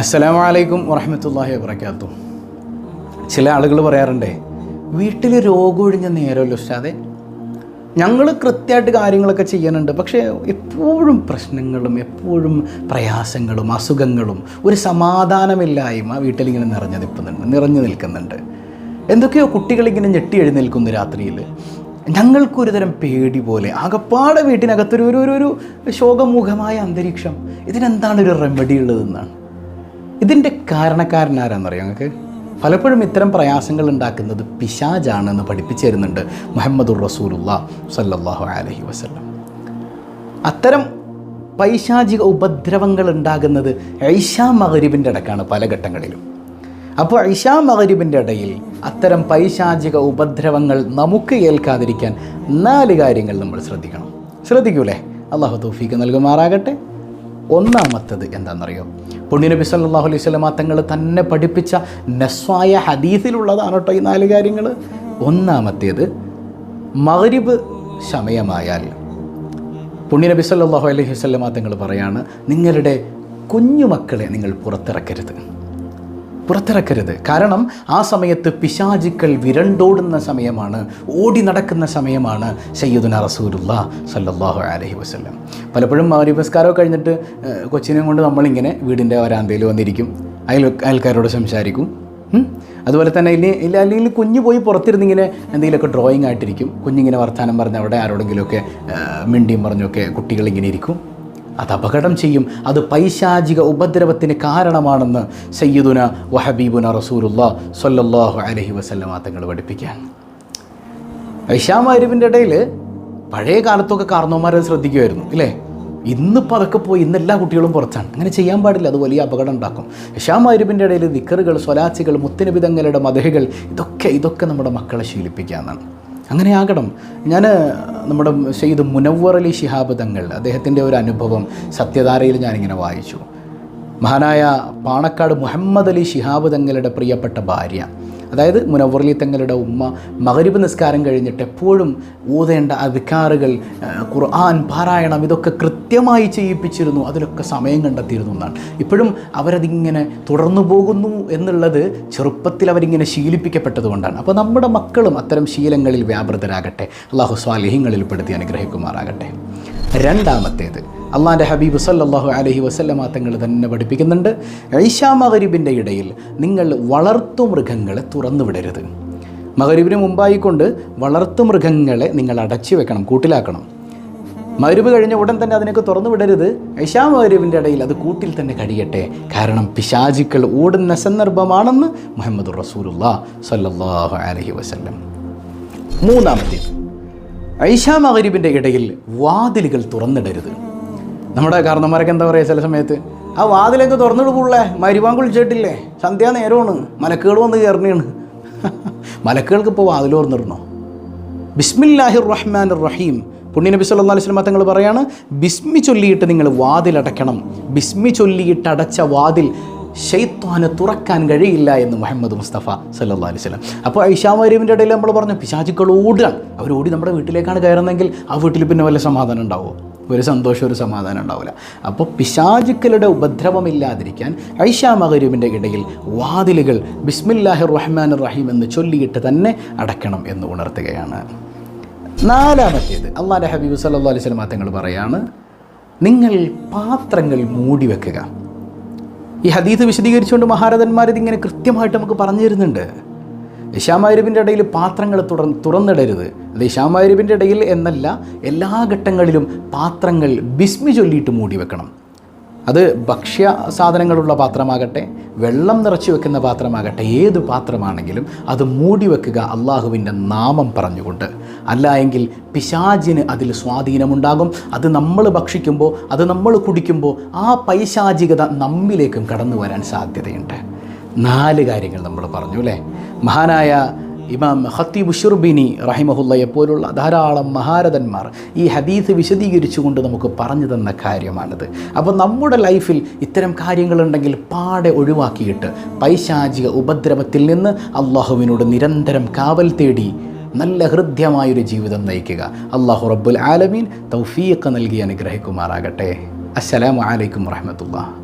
അസ്സലാമു അലൈക്കും വറഹമത്തല്ലാഹി വബർക്കാത്തു ചില ആളുകൾ പറയാറുണ്ടേ വീട്ടിൽ രോഗം ഒഴിഞ്ഞ നേരമല്ലോ ഉസ്താദെ. ഞങ്ങൾ കൃത്യമായിട്ട് കാര്യങ്ങളൊക്കെ ചെയ്യാനുണ്ട് പക്ഷേ എപ്പോഴും പ്രശ്നങ്ങളും എപ്പോഴും പ്രയാസങ്ങളും അസുഖങ്ങളും ഒരു സമാധാനമില്ലായ്മ വീട്ടിലിങ്ങനെ നിറഞ്ഞു നിൽക്കുന്നുണ്ട് നിറഞ്ഞു നിൽക്കുന്നുണ്ട്. എന്തൊക്കെയോ കുട്ടികളിങ്ങനെ ഞെട്ടി എഴുന്നേൽക്കുന്നു രാത്രിയിൽ ഞങ്ങൾക്കൊരു തരം പേടി പോലെ ആകപ്പാടെ വീട്ടിനകത്തൊരു ഒരു ഒരു ശോകമുഖമായ അന്തരീക്ഷം. ഇതിനെന്താണ് ഒരു റെമഡി ഉള്ളതെന്നാണ്? ഇതിന്റെ കാരണക്കാരനാരാണെന്നറിയാം നിങ്ങൾക്ക്? പലപ്പോഴും ഇത്തരം പ്രയാസങ്ങൾ ഉണ്ടാക്കുന്നത് പിശാജാണെന്ന് പഠിപ്പിച്ചു തരുന്നുണ്ട് മുഹമ്മദുർ റസൂലുള്ള സല്ലല്ലാഹു അലൈഹി വസല്ലം. അത്തരം പൈശാചിക ഉപദ്രവങ്ങൾ ഉണ്ടാകുന്നത് ഐഷാ മകരിബിന്റെ ഇടക്കാണ് പല ഘട്ടങ്ങളിലും. അപ്പോൾ ഐഷാ മകരിബിന്റെ ഇടയിൽ അത്തരം പൈശാചിക ഉപദ്രവങ്ങൾ നമുക്ക് ഏൽക്കാതിരിക്കാൻ നാല് കാര്യങ്ങൾ നമ്മൾ ശ്രദ്ധിക്കണം. ശ്രദ്ധിക്കൂലേ? അള്ളാഹു തൗഫീക്ക് നൽകുമാറാകട്ടെ. ഒന്നാമത്തത് എന്താണെന്നറിയോ? പുണ്യനബി സല്ലാഹു അലൈഹി സ്വലമ തങ്ങൾ തന്നെ പഠിപ്പിച്ച നസ്വായ ഹദീസിലുള്ളതാണ് കേട്ടോ ഈ നാല് കാര്യങ്ങൾ ഒന്നാമത്തേത് മഗ്രിബ് സമയമായാൽ. പുണ്യനബി സല്ലാഹു അലൈഹി സ്വലമ തങ്ങൾ പറയാണ് നിങ്ങളുടെ കുഞ്ഞുമക്കളെ നിങ്ങൾ പുറത്തിറക്കരുത്. പുറത്തിറക്കരുത്. കാരണം ആ സമയത്ത് പിശാചുക്കൾ വിരണ്ടോടുന്ന സമയമാണ് ഓടി നടക്കുന്ന സമയമാണ് സയ്യിദുന റസൂലുള്ള സല്ലാഹു അലഹി വസല്ലം. പലപ്പോഴും മൗര്യപസ്കാരമൊക്കെ കഴിഞ്ഞിട്ട് ഏഹ്, കൊച്ചിനെ കൊണ്ട് നമ്മളിങ്ങനെ വീടിന്റെ വരാന്തയിൽ വന്നിരിക്കും. അയൽ അയൽക്കാരോട് സംസാരിക്കും. അതുപോലെ തന്നെ ഇല്ല ഇല്ല അല്ലെങ്കിൽ കുഞ്ഞ് പോയി പുറത്തിരുന്നിങ്ങനെ എന്തെങ്കിലുമൊക്കെ ഡ്രോയിങ് ആയിട്ടിരിക്കും. കുഞ്ഞിങ്ങനെ വർത്തമാനം പറഞ്ഞ് അവിടെ ആരോടെങ്കിലുമൊക്കെ മിണ്ടിയും പറഞ്ഞൊക്കെ കുട്ടികളിങ്ങനെ ഇരിക്കും. അത് അപകടം ചെയ്യും. അത് പൈശാചിക ഉപദ്രവത്തിന് കാരണമാണെന്ന് സയ്യിദുന വഹബീബുന റസൂലുള്ള സല്ലല്ലാഹു അലൈഹി വസല്ലമ തങ്ങൾ പഠിപ്പിക്കാൻ. ഐഷാമാരിവിന്റെ ഇടയിൽ പഴയ കാലത്തൊക്കെ കാർന്നോമാരത് ശ്രദ്ധിക്കുമായിരുന്നു ഇല്ലേ? ഇന്നിപ്പോൾ അതൊക്കെ പോയി ഇന്ന് എല്ലാ കുട്ടികളും പുറത്താണ്. അങ്ങനെ ചെയ്യാൻ പാടില്ല അത് വലിയ അപകടം ഉണ്ടാക്കും. ഷാമാരിബിന്റെ ഇടയിൽ ദിക്കറുകൾ സ്വലാച്ചികൾ മുത്തനബിതങ്ങളുടെ മതഹുകൾ ഇതൊക്കെ ഇതൊക്കെ നമ്മുടെ മക്കളെ ശീലിപ്പിക്കാമെന്നാണ് അങ്ങനെ ആകണം ഞാൻ നമ്മുടെ സെയ്ദ് മുനവർ അലി ശിഹാബ് തങ്ങൾ അദ്ദേഹത്തിന്റെ ഒരു അനുഭവം സത്യധാരയിൽ ഞാനിങ്ങനെ വായിച്ചു. മഹാനായ പാണക്കാട് മുഹമ്മദ് അലി ശിഹാബ് തങ്ങളുടെ പ്രിയപ്പെട്ട ഭാര്യ. അതായത് മുനവറലി തങ്ങളുടെ ഉമ്മ മകരിബ് നിസ്കാരം കഴിഞ്ഞിട്ട് എപ്പോഴും ഊതേണ്ട ആ വിക്കാറുകൾ ഖുർആൻ പാരായണം ഇതൊക്കെ കൃത്യമായി ചെയ്യിപ്പിച്ചിരുന്നു. അതിലൊക്കെ സമയം കണ്ടെത്തിയിരുന്നു എന്നാണ്. ഇപ്പോഴും അവരതിങ്ങനെ തുടർന്നു പോകുന്നു എന്നുള്ളത് ചെറുപ്പത്തിൽ അവരിങ്ങനെ ശീലിപ്പിക്കപ്പെട്ടതുകൊണ്ടാണ് അപ്പോൾ നമ്മുടെ മക്കളും അത്തരം ശീലങ്ങളിൽ വ്യാപൃതരാകട്ടെ. അള്ളാഹു സ്വാലിഹ്യങ്ങളിൽ പെടുത്തി അനുഗ്രഹിക്കുമാറാകട്ടെ. രണ്ടാമത്തേത്. അള്ളാന്റെ ഹബീബ് സല്ലാഹു അലഹി വസല്ലമ തങ്ങൾ തന്നെ പഠിപ്പിക്കുന്നുണ്ട്. ഐഷാ മഹരീബിന്റെ ഇടയിൽ നിങ്ങൾ വളർത്തു മൃഗങ്ങളെ തുറന്നു വിടരുത് മഹരീബിന് മുമ്പായിക്കൊണ്ട് വളർത്തു മൃഗങ്ങളെ നിങ്ങൾ അടച്ചു വെക്കണം കൂട്ടിലാക്കണം. മരുവ് കഴിഞ്ഞ ഉടൻ തന്നെ അതിനൊക്കെ തുറന്നു വിടരുത് ഐഷാ മരുവിന്റെ ഇടയിൽ അത് കൂട്ടിൽ തന്നെ കഴിയട്ടെ. കാരണം പിശാചുക്കൾ ഓടുന്ന സന്ദർഭമാണെന്ന് മുഹമ്മദ് റസൂലുള്ള സല്ലാഹു അലഹി വസല്ലം. മൂന്നാമത്തേത്. ഐഷാ മഹരീബിന്റെ ഇടയിൽ വാതിലുകൾ തുറന്നിടരുത്. നമ്മുടെ കാരണന്മാരൊക്കെ എന്താ പറയുക ചില സമയത്ത്? ആ വാതിലൊക്കെ തുറന്നിടുള്ളേ മരുവാൻ കുളിച്ചിട്ടില്ലേ സന്ധ്യാ നേരമാണ്. മലക്കുകൾ വന്ന് കയറണിയാണ് മലക്കുകൾക്ക് ഇപ്പോൾ വാതിൽ തുറന്നിടണോ? ബിസ്മില്ലാഹിർ റഹ്മാൻ റഹീം പുണ്യ നബി സല്ലല്ലാഹു അലൈഹി വസല്ലം തങ്ങൾ പറയാണ് ബിസ്മി ചൊല്ലിയിട്ട് നിങ്ങൾ വാതിലടയ്ക്കണം. ബിസ്മി ചൊല്ലിയിട്ട് അടച്ച വാതിൽ ഷെയ്ത്താന് തുറക്കാൻ കഴിയില്ല എന്ന് മുഹമ്മദ് മുസ്തഫ സല്ലാ അലൈഹി സ്വലം അപ്പോൾ ഐഷാമരീമിന്റെ ഇടയിൽ നമ്മൾ പറഞ്ഞു പിശാചുക്കൾ ഓടുകയാണ്. അവർ ഓടി നമ്മുടെ വീട്ടിലേക്കാണ് കയറുന്നതെങ്കിൽ ആ വീട്ടിൽ പിന്നെ വല്ല സമാധാനം ഉണ്ടാവുമോ? ഒരു സന്തോഷം ഒരു സമാധാനം ഉണ്ടാവില്ല. അപ്പോൾ പിശാചുക്കളുടെ ഉപദ്രവമില്ലാതിരിക്കാൻ ഐഷാ മകരുവിന്റെ ഇടയിൽ വാതിലുകൾ ബിസ്മില്ലാഹി റഹ്മാൻ റഹീം എന്ന് ചൊല്ലിയിട്ട് തന്നെ അടയ്ക്കണം എന്ന് ഉണർത്തുകയാണ്. നാലാമത്തേത് അള്ളാഹ് ഹബീബ് സല്ലാ അലൈഹി സ്വലം തങ്ങൾ പറയാണ് നിങ്ങൾ പാത്രങ്ങൾ മൂടി വെക്കുക ഈ ഹദീസ് വിശദീകരിച്ചുകൊണ്ട് മഹാരഥന്മാർ ഇതിങ്ങനെ കൃത്യമായിട്ട് നമുക്ക് പറഞ്ഞു തരുന്നുണ്ട്. ഇഷാമാരിബിന്റെ ഇടയിൽ പാത്രങ്ങൾ തുറ തുറന്നിടരുത്. അത് ഇഷാമാരിബിന്റെ ഇടയിൽ എന്നല്ല എല്ലാ ഘട്ടങ്ങളിലും പാത്രങ്ങൾ ബിസ്മി ചൊല്ലിയിട്ട് മൂടി വെക്കണം. അത് ഭക്ഷ്യ സാധനങ്ങളുള്ള പാത്രമാകട്ടെ വെള്ളം നിറച്ചു വെക്കുന്ന പാത്രമാകട്ടെ ഏത് പാത്രമാണെങ്കിലും അത് മൂടി വെക്കുക അള്ളാഹുവിന്റെ നാമം പറഞ്ഞുകൊണ്ട്. അല്ല എങ്കിൽ പിശാചിന് അതിൽ സ്വാധീനമുണ്ടാകും. അത് നമ്മൾ ഭക്ഷിക്കുമ്പോൾ അത് നമ്മൾ കുടിക്കുമ്പോൾ ആ പൈശാചികത നമ്മിലേക്കും കടന്നു വരാൻ സാധ്യതയുണ്ട്. നാല് കാര്യങ്ങൾ നമ്മൾ പറഞ്ഞു അല്ലേ? മഹാനായ ഇമാം ഹത്തീബ് ഷുർബിനി റഹിമഹുല്ലയെ പോലുള്ള ധാരാളം മഹാരഥന്മാർ ഈ ഹദീസ് വിശദീകരിച്ചുകൊണ്ട് നമുക്ക് പറഞ്ഞു തന്ന കാര്യമാണിത്. അപ്പോൾ നമ്മുടെ ലൈഫിൽ ഇത്തരം കാര്യങ്ങളുണ്ടെങ്കിൽ പാടെ ഒഴിവാക്കിയിട്ട് പൈശാചിക ഉപദ്രവത്തിൽ നിന്ന് അള്ളാഹുവിനോട് നിരന്തരം കാവൽ തേടി നല്ല ഹൃദ്യമായൊരു ജീവിതം നയിക്കുക. അള്ളാഹു റബ്ബുൽ ആലമീൻ. തൗഫീഖ് നൽകി അനുഗ്രഹിക്കുമാറാകട്ടെ. അസ്സലാമു അലൈക്കും വറഹമത്തുള്ള